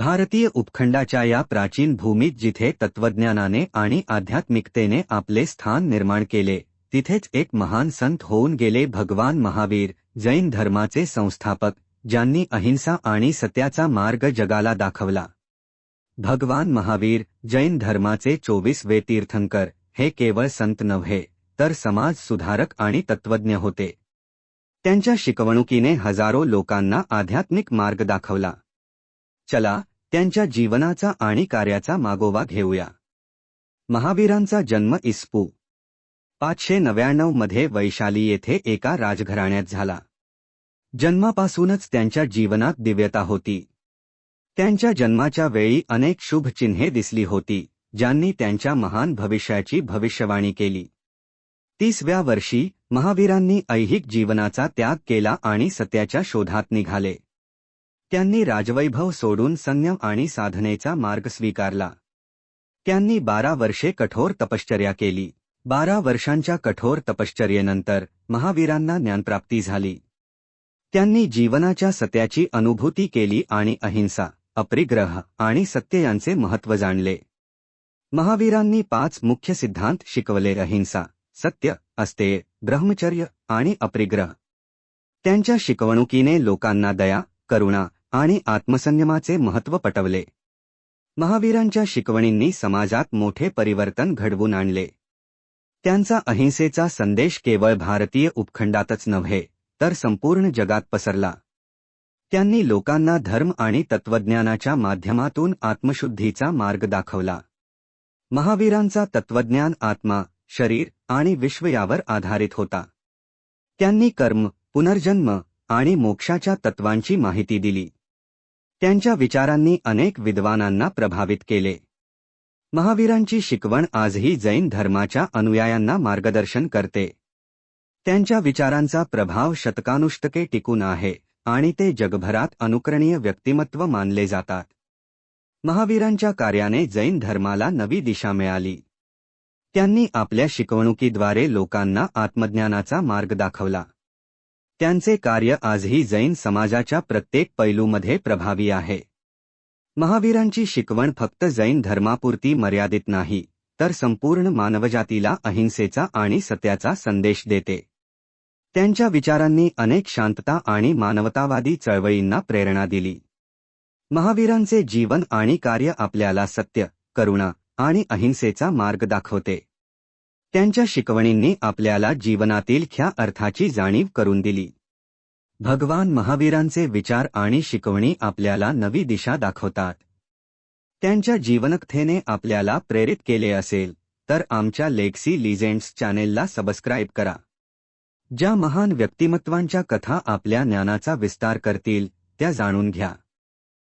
भारतीय उपखंडाच्या या प्राचीन भूमीत जिथे तत्वज्ञानाने आणि आध्यात्मिकतेने आपले स्थान निर्माण केले तिथेच एक महान संत होऊन गेले भगवान महावीर जैन धर्माचे संस्थापक ज्यांनी अहिंसा आणि सत्याचा मार्ग जगाला दाखवला. भगवान महावीर जैन धर्माचे चोवीसवे तीर्थंकर हे केवळ संत नव्हे तर समाज सुधारक आणि तत्वज्ञ होते. त्यांच्या शिकवणुकीने हजारो लोकांना आध्यात्मिक मार्ग दाखवला. चला त्यांच्या जीवनाचा आणि कार्याचा मागोवा घेऊया. महावीरांचा जन्म इस्पू. पाचशे नव्याण्णवमध्ये वैशाली येथे एका राजघराण्यात झाला. जन्मापासूनच त्यांच्या जीवनात दिव्यता होती. त्यांच्या जन्माच्या वेळी अनेक शुभ चिन्हे दिसली होती ज्यांनी त्यांच्या महान भविष्याची भविष्यवाणी केली. तीसव्या वर्षी महावीरांनी ऐहिक जीवनाचा त्याग केला आणि सत्याच्या शोधात निघाले. त्यांनी राजवैभव सोडून संयम आणि साधनेचा मार्ग स्वीकारला. त्यांनी बारा वर्षे कठोर तपश्चर्या केली. बारा वर्षांच्या कठोर तपश्चर्येनंतर महावीरांना ज्ञानप्राप्ती झाली. त्यांनी जीवनाच्या सत्याची अनुभूती केली आणि अहिंसा अप्रिग्रह आणि सत्य यांचे महत्त्व जाणले. महावीरांनी पाच मुख्य सिद्धांत शिकवले अहिंसा सत्य अस्ते ब्रह्मचर्य आणि अप्रिग्रह. त्यांच्या शिकवणुकीने लोकांना दया करुणा आणि आत्मसंयमाचे महत्त्व पटवले. महावीरांच्या शिकवणींनी समाजात मोठे परिवर्तन घडवून आणले. त्यांचा अहिंसेचा संदेश केवळ भारतीय उपखंडातच नव्हे तर संपूर्ण जगात पसरला. त्यांनी लोकांना धर्म आणि तत्वज्ञानाच्या माध्यमातून आत्मशुद्धीचा मार्ग दाखवला. महावीरांचा तत्वज्ञान आत्मा शरीर आणि विश्व यावर आधारित होता. त्यांनी कर्म पुनर्जन्म आणि मोक्षाच्या तत्वांची माहिती दिली. त्यांच्या विचारांनी अनेक विद्वानांना प्रभावित केले. महावीरांची शिकवण आजही जैन धर्माच्या अनुयायांना मार्गदर्शन करते. त्यांच्या विचारांचा प्रभाव शतकानुष्टके टिकून आहे आणि ते जगभरात अनुकरणीय व्यक्तिमत्व मानले जातात. महावीरांच्या कार्याने जैन धर्माला नवी दिशा मिळाली. त्यांनी आपल्या शिकवणुकीद्वारे लोकांना आत्मज्ञानाचा मार्ग दाखवला. त्यांचे कार्य आजही जैन समाजाच्या प्रत्येक पैलूमध्ये प्रभावी आहे. महावीरांची शिकवण फक्त जैन धर्मापुरती मर्यादित नाही तर संपूर्ण मानवजातीला अहिंसेचा आणि सत्याचा संदेश देते. त्यांच्या विचारांनी अनेक शांतता आणि मानवतावादी चळवळींना प्रेरणा दिली. महावीरांचे जीवन आणि कार्य आपल्याला सत्य करुणा आणि अहिंसेचा मार्ग दाखवते. त्यांच्या शिकवणींनी आपल्याला जीवनातील ख्या अर्थाची जाणीव करून दिली. भगवान महावीरांचे विचार आणि शिकवणी आपल्याला नवी दिशा दाखवतात. त्यांच्या जीवनकथेने आपल्याला प्रेरित केले असेल तर आमच्या लेक्सी लिजेंड्स चॅनेलला सबस्क्राईब करा. ज्या महान व्यक्तिमत्वांच्या कथा आपल्या ज्ञानाचा विस्तार करतील त्या जाणून घ्या.